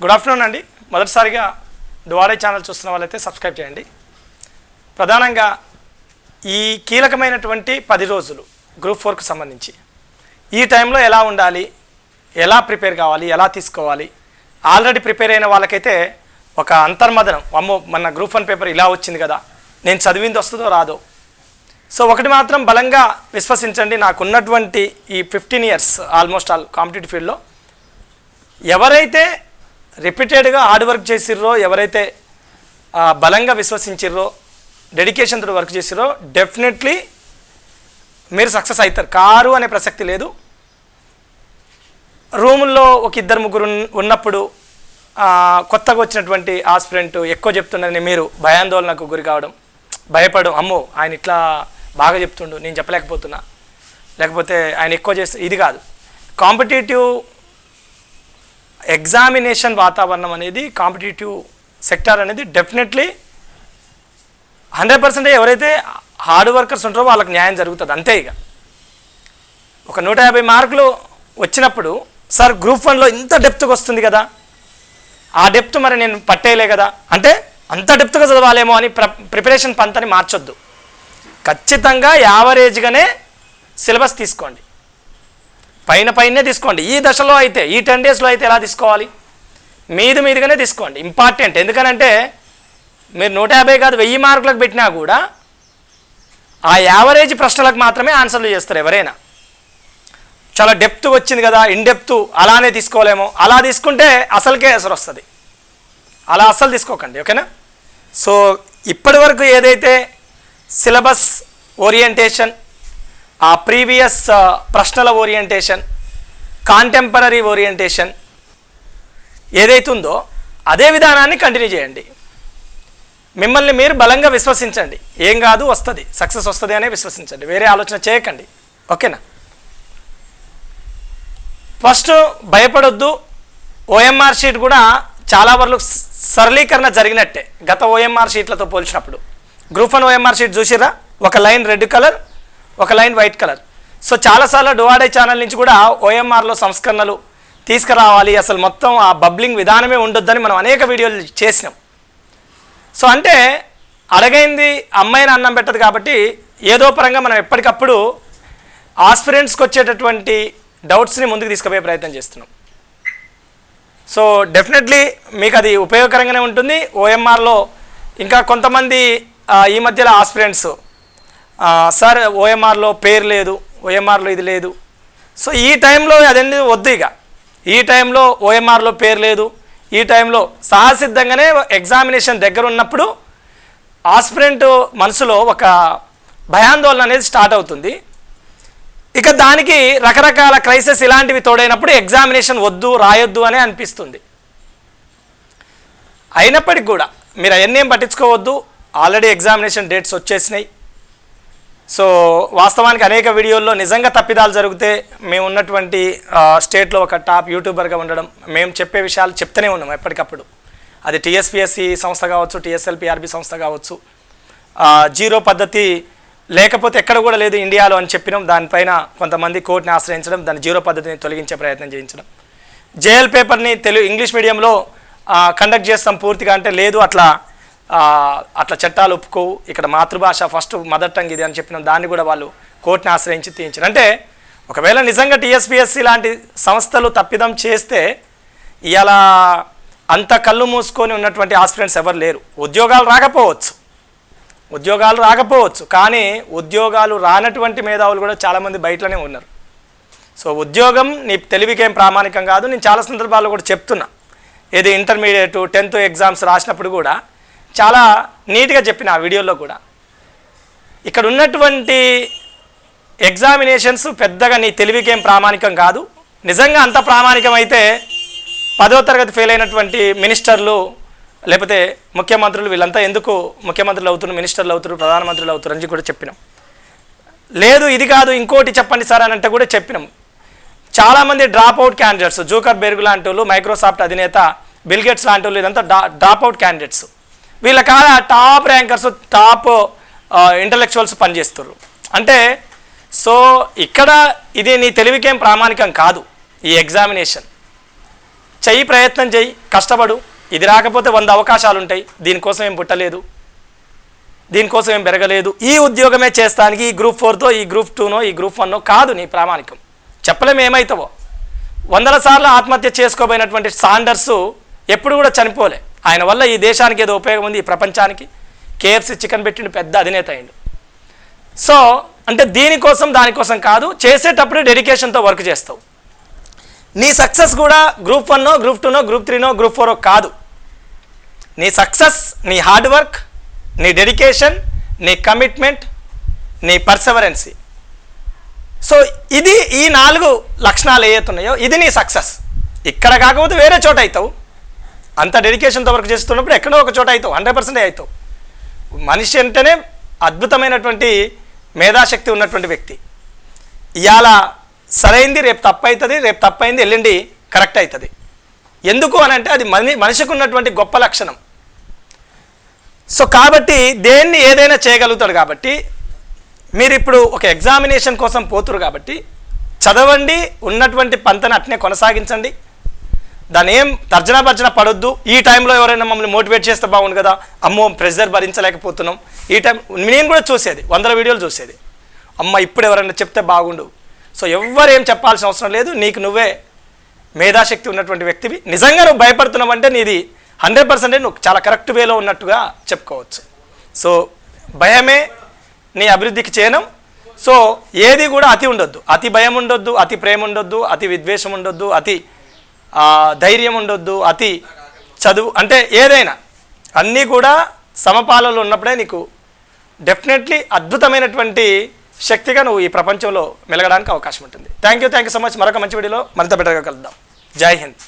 Good afternoon అండి. మొదటిసారిగా దువాడే channel చూస్తున్న వాళ్ళైతే సబ్స్క్రైబ్ చేయండి. ప్రధానంగా ఈ కీలకమైనటువంటి పది రోజులు గ్రూప్ ఫోర్కు సంబంధించి ఈ టైంలో ఎలా ఉండాలి ఎలా ప్రిపేర్ కావాలి ఎలా తీసుకోవాలి ఆల్రెడీ ప్రిపేర్ అయిన వాళ్ళకైతే ఒక అంతర్మదనం. అమ్మో మన గ్రూప్ వన్ పేపర్ ఇలా వచ్చింది కదా నేను చదివింది వస్తుందో రాదో. సో ఒకటి మాత్రం బలంగా విశ్వసించండి. నాకున్నటువంటి ఈ fifteen years almost all competitive ఫీల్డ్లో ఎవరైతే రిపీటెడ్గా హార్డ్ వర్క్ చేసిర్రో ఎవరైతే బలంగా విశ్వసించిర్రో డెడికేషన్తో వర్క్ చేసిర్రో డెఫినెట్లీ మీరు సక్సెస్ అవుతారు. కారు అనే ప్రసక్తి లేదు. రూముల్లో ఒక ఇద్దరు ముగ్గురు ఉన్నప్పుడు కొత్తగా వచ్చినటువంటి ఆస్పిరెంట్ ఎక్కువ చెప్తుండని మీరు భయాందోళనకు గురి కావడం భయపడడం అమ్మో ఆయన ఇట్లా బాగా చెప్తుండు నేను చెప్పలేకపోతున్నా. లేకపోతే ఆయన ఎక్కువ చేస్తే ఇది కాదు. కాంపిటేటివ్ ఎగ్జామినేషన్ వాతావరణం అనేది కాంపిటేటివ్ సెక్టార్ అనేది డెఫినెట్లీ హండ్రెడ్ పర్సెంట్ ఎవరైతే హార్డ్ వర్కర్స్ ఉంటారో వాళ్ళకి న్యాయం జరుగుతుంది. అంతే ఇక. ఒక నూట యాభై మార్కులు వచ్చినప్పుడు సార్ గ్రూప్ వన్లో ఇంత డెప్త్గా వస్తుంది కదా. ఆ డెప్త్ మరి నేను పట్టేయలే కదా. అంటే అంత డెప్త్గా చదవాలేమో అని ప్ర ప్రిపరేషన్ పంతని మార్చొద్దు. ఖచ్చితంగా యావరేజ్గానే సిలబస్ తీసుకోండి. పైన పైనే తీసుకోండి. ఈ దశలో అయితే ఈ టెన్ డేస్లో అయితే ఎలా తీసుకోవాలి? మీది మీదుగానే తీసుకోండి. ఇంపార్టెంట్ ఎందుకనంటే మీరు నూట యాభై కాదు వెయ్యి మార్కులకు పెట్టినా కూడా ఆ యావరేజ్ ప్రశ్నలకు మాత్రమే ఆన్సర్లు చేస్తారు ఎవరైనా. చాలా డెప్త్ వచ్చింది కదా ఇన్ డెప్త్ అలానే తీసుకోలేమో. అలా తీసుకుంటే అసలుకే అసలు వస్తుంది. అలా అస్సలు తీసుకోకండి ఓకేనా? సో ఇప్పటి వరకు ఏదైతే సిలబస్ ఓరియంటేషన్ ఆ ప్రీవియస్ ప్రశ్నల ఓరియంటేషన్ కాంటెంపరీ ఓరియంటేషన్ ఏదైతే ఉందో అదే విధానాన్ని కంటిన్యూ చేయండి. మిమ్మల్ని మీరు బలంగా విశ్వసించండి. ఏం కాదు వస్తుంది. సక్సెస్ వస్తుంది అనే విశ్వసించండి. వేరే ఆలోచన చేయకండి. ఓకేనా? ఫస్ట్ భయపడొద్దు. ఓఎంఆర్ షీట్ కూడా చాలా వరకు సరళీకరణ జరిగినట్టే. గత ఓఎంఆర్ షీట్లతో పోల్చినప్పుడు. గ్రూప్ వన్ ఓఎంఆర్ షీట్ చూసిరా ఒక లైన్ రెడ్ కలర్ ఒక లైన్ వైట్ కలర్. సో చాలాసార్లు డువాడే ఛానల్ నుంచి కూడా ఓఎంఆర్లో సంస్కరణలు తీసుకురావాలి. అసలు మొత్తం ఆ బబ్లింగ్ విధానమే ఉండొద్దని మనం అనేక వీడియోలు చేసినాం. సో అంటే అడగైంది అమ్మాయిని అన్నం పెట్టదు కాబట్టి ఏదో పరంగా మనం ఎప్పటికప్పుడు ఆస్పిరెంట్స్కి వచ్చేటటువంటి డౌట్స్ని ముందుకు తీసుకుపోయే ప్రయత్నం చేస్తున్నాం. సో డెఫినెట్లీ మీకు అది ఉపయోగకరంగానే ఉంటుంది. ఓఎంఆర్లో ఇంకా కొంతమంది ఈ మధ్యలో ఆస్పిరెంట్స్ సార్ ఓఎంఆర్లో పేరు లేదు ఓఎంఆర్లో ఇది లేదు. సో ఈ టైంలో అదండి వద్దు ఇక. ఈ టైంలో ఓఎంఆర్లో పేరు లేదు. ఈ టైంలో సహసిద్ధంగానే ఎగ్జామినేషన్ దగ్గర ఉన్నప్పుడు ఆస్పిరెంట్ మనసులో ఒక భయాందోళన అనేది స్టార్ట్ అవుతుంది. ఇక దానికి రకరకాల క్రైసిస్ ఇలాంటివి తోడైనప్పుడు ఎగ్జామినేషన్ వద్దు రాయొద్దు అనే అనిపిస్తుంది. అయినప్పటికీ కూడా మీరు అవన్నీ ఏం పట్టించుకోవద్దు. ఆల్రెడీ ఎగ్జామినేషన్ డేట్స్ వచ్చేసినాయి. సో వాస్తవానికి అనేక వీడియోల్లో నిజంగా తప్పిదాలు జరిగితే మేము ఉన్నటువంటి స్టేట్లో ఒక టాప్ యూట్యూబర్గా ఉండడం మేము చెప్పే విషయాలు చెప్తూనే ఉన్నాం ఎప్పటికప్పుడు. అది టీఎస్పిఎస్సి సంస్థ కావచ్చు టీఎస్ఎల్పిఆర్బి సంస్థ కావచ్చు. జీరో పద్ధతి లేకపోతే ఎక్కడ కూడా లేదు ఇండియాలో అని చెప్పినాం. దానిపైన కొంతమంది కోర్టుని ఆశ్రయించడం దాని జీరో పద్ధతిని తొలగించే ప్రయత్నం చేయించడం. జేఎల్ పేపర్ని తెలుగు ఇంగ్లీష్ మీడియంలో కండక్ట్ చేస్తాం పూర్తిగా అంటే లేదు అట్లా అట్లా చట్టాలు ఒప్పుకోవు. ఇక్కడ మాతృభాష ఫస్ట్ మదర్ టంగ్ ఇది అని చెప్పిన దాన్ని కూడా వాళ్ళు కోర్టుని ఆశ్రయించి తీయించారు. అంటే ఒకవేళ నిజంగా టీఎస్పిఎస్సి లాంటి సంస్థలు తప్పిదం చేస్తే ఇవాళ అంత కళ్ళు మూసుకొని ఉన్నటువంటి ఆస్పిరెంట్స్ ఎవరు లేరు. ఉద్యోగాలు రాకపోవచ్చు. ఉద్యోగాలు రాకపోవచ్చు. కానీ ఉద్యోగాలు రానటువంటి మేధావులు కూడా చాలామంది బయటలోనే ఉన్నారు. సో ఉద్యోగం నీ తెలివికేం ప్రామాణికం కాదు. నేను చాలా సందర్భాల్లో కూడా చెప్తున్నా. ఏది ఇంటర్మీడియట్ టెన్త్ ఎగ్జామ్స్ రాసినప్పుడు కూడా చాలా నీట్గా చెప్పిన ఆ వీడియోలో కూడా. ఇక్కడ ఉన్నటువంటి ఎగ్జామినేషన్స్ పెద్దగా నీ తెలివికేం ప్రామాణికం కాదు. నిజంగా అంత ప్రామాణికమైతే పదో తరగతి ఫెయిల్ అయినటువంటి మినిస్టర్లు లేకపోతే ముఖ్యమంత్రులు వీళ్ళంతా ఎందుకు ముఖ్యమంత్రులు అవుతున్నారు మినిస్టర్లు అవుతారు ప్రధానమంత్రులు అవుతారు అని కూడా చెప్పినాం. లేదు ఇది కాదు ఇంకోటి చెప్పండి సార్ అని అంటే కూడా చెప్పినాం. చాలామంది drop out candidates Zuckerberg లాంటి వాళ్ళు మైక్రోసాఫ్ట్ అధినేత బిల్గేట్స్ లాంటి వాళ్ళు ఇదంతా డ్రాప్ అవుట్ క్యాండిడేట్స్. వీళ్ళ కాడ టాప్ ర్యాంకర్స్ టాప్ ఇంటలెక్చువల్స్ పనిచేస్తారు అంటే సో ఇక్కడ ఇది నీ తెలివికేం ప్రామాణికం కాదు ఈ ఎగ్జామినేషన్ చెయ్యి ప్రయత్నం చెయ్యి కష్టపడు. ఇది రాకపోతే వంద అవకాశాలు ఉంటాయి దీనికోసం ఏం పుట్టలేదు. దీనికోసం ఏం పెరగలేదు. ఈ ఉద్యోగమే చేస్తానికి ఈ గ్రూప్ ఫోర్తో ఈ గ్రూప్ టూనో ఈ గ్రూప్ వన్నో కాదు నీ ప్రామాణికం. చెప్పలేము ఏమవుతావో వందల సార్లు ఆత్మహత్య చేసుకోబోయినటువంటి సాండర్స్ ఎప్పుడు కూడా చనిపోలే. ఆయన వల్ల ఈ దేశానికి ఏదో ఉపయోగం ఉంది ఈ ప్రపంచానికి. కేఎఫ్సి చికెన్ పెట్టిన పెద్ద అధినేత అయిండు. సో అంటే దీనికోసం దానికోసం కాదు చేసేటప్పుడు డెడికేషన్తో వర్క్ చేస్తావు. నీ సక్సెస్ కూడా గ్రూప్ వన్నో గ్రూప్ టూనో గ్రూప్ త్రీనో గ్రూప్ ఫోరో కాదు. నీ సక్సెస్ నీ హార్డ్ వర్క్ నీ డెడికేషన్ నీ కమిట్మెంట్ నీ పర్సవరెన్సీ. సో ఇది ఈ నాలుగు లక్షణాలు ఏవైతున్నాయో ఇది నీ సక్సెస్. ఇక్కడ కాకపోతే వేరే చోట అవుతావు అంత డెడికేషన్తో వర్క్ చేస్తున్నప్పుడు ఎక్కడో ఒక చోట అవుతావు హండ్రెడ్ పర్సెంట్ అవుతావు మనిషి అంటేనే అద్భుతమైనటువంటి మేధాశక్తి ఉన్నటువంటి వ్యక్తి. ఇవాళ సరైంది రేపు తప్పు అవుతుంది రేపు తప్పైంది వెళ్ళండి ఎల్లుండి కరెక్ట్ అవుతుంది ఎందుకు అని అంటే అది మని మనిషికి ఉన్నటువంటి గొప్ప లక్షణం. సో కాబట్టి దేన్ని ఏదైనా చేయగలుగుతాడు కాబట్టి మీరు ఇప్పుడు ఒక ఎగ్జామినేషన్ కోసం పోతురు కాబట్టి చదవండి ఉన్నటువంటి పంతను అట్నే కొనసాగించండి. దాని ఏం తర్జన భర్జన పడొద్దు. ఈ టైంలో ఎవరైనా మమ్మల్ని మోటివేట్ చేస్తే బాగుండు కదా. అమ్మో ప్రెషర్ భరించలేకపోతున్నాం. ఈ టైం నేను కూడా చూసేది వందల వీడియోలు చూసేది. అమ్మ ఇప్పుడు ఎవరైనా చెప్తే బాగుండు. సో ఎవ్వరు ఏం చెప్పాల్సిన అవసరం లేదు. నీకు నువ్వే మేధాశక్తి ఉన్నటువంటి వ్యక్తివి. నిజంగా నువ్వు భయపడుతున్నావంటే నీది హండ్రెడ్ పర్సెంటే నువ్వు చాలా కరెక్ట్ వేలో ఉన్నట్టుగా చెప్పుకోవచ్చు. సో భయమే నీ అభివృద్ధికి చేయనం సో ఏది కూడా అతి ఉండొద్దు. అతి భయం ఉండొద్దు అతి ప్రేమ ఉండొద్దు అతి విద్వేషం ఉండొద్దు అతి ధైర్యం ఉండొద్దు అతి చదువు అంటే ఏదైనా అన్నీ కూడా సమపాలలో ఉన్నప్పుడే నీకు డెఫినెట్లీ అద్భుతమైనటువంటి శక్తిగా నువ్వు ఈ ప్రపంచంలో మెలగడానికి అవకాశం ఉంటుంది. Thank you thank you so much మరొక మంచి వీడియోలో మరింత బెటర్గా కలుద్దాం. జై హింద్.